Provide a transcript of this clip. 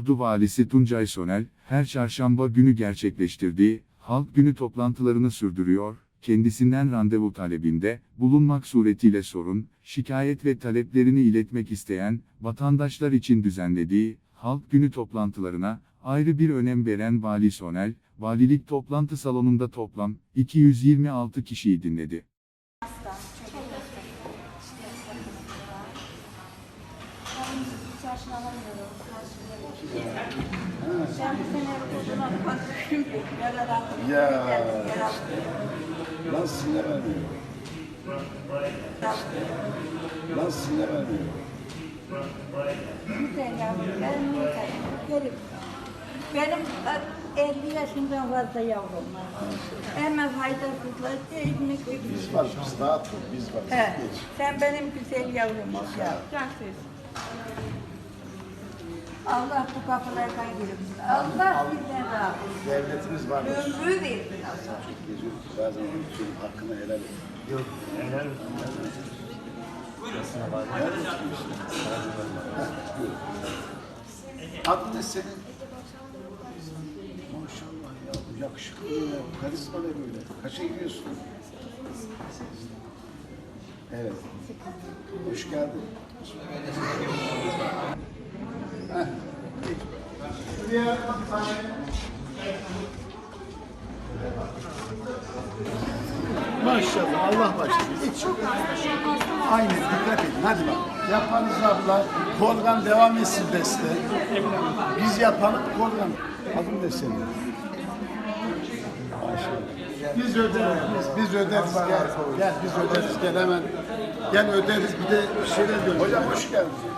Ordu Valisi Tuncay Sonel, her çarşamba günü gerçekleştirdiği halk günü toplantılarını sürdürüyor, kendisinden randevu talebinde bulunmak suretiyle sorun, şikayet ve taleplerini iletmek isteyen vatandaşlar için düzenlediği halk günü toplantılarına ayrı bir önem veren Vali Sonel, valilik toplantı salonunda toplam 226 kişiyi dinledi. Ben bu sene oduna bakıyorum. Yaradan. Ya. Lan sinir vermiyor. Lan sinir vermiyor. Güzel yavrum. Benim. Gelip. Benim e, 50 yaşından fazla yavrum var. Hemen faydasızlar değil mi? Biz var, biz rahat ol, biz var. He, Geç. sen benim güzel yavrum ol ya. Allah bu kapılardan girip. Allah bizden razı olsun. Devletimiz var. Ömrü versin Allah. Geziyor. Bazen unutuyorum, hakkını helal et. Yok, helal et. Adın ne senin? Maşallah ya, bu yakışıklı ya. Karizma ne böyle? Kaça gidiyorsun? Evet. Hoş geldin. Şuraya bir tane Maşallah Allah başlasın. Hiç. Aynen dikkat edin. Hadi bak. Yapanız abla. Kolgan devam etsin beste. Biz yapalım kolgan. Adım ne senin? Maşallah. Biz öderiz. Biz, biz öderiz. Gel. Gel biz öderiz. Gel hemen. Gel öderiz. Bir de bir şeyler. Hocam hoş geldiniz.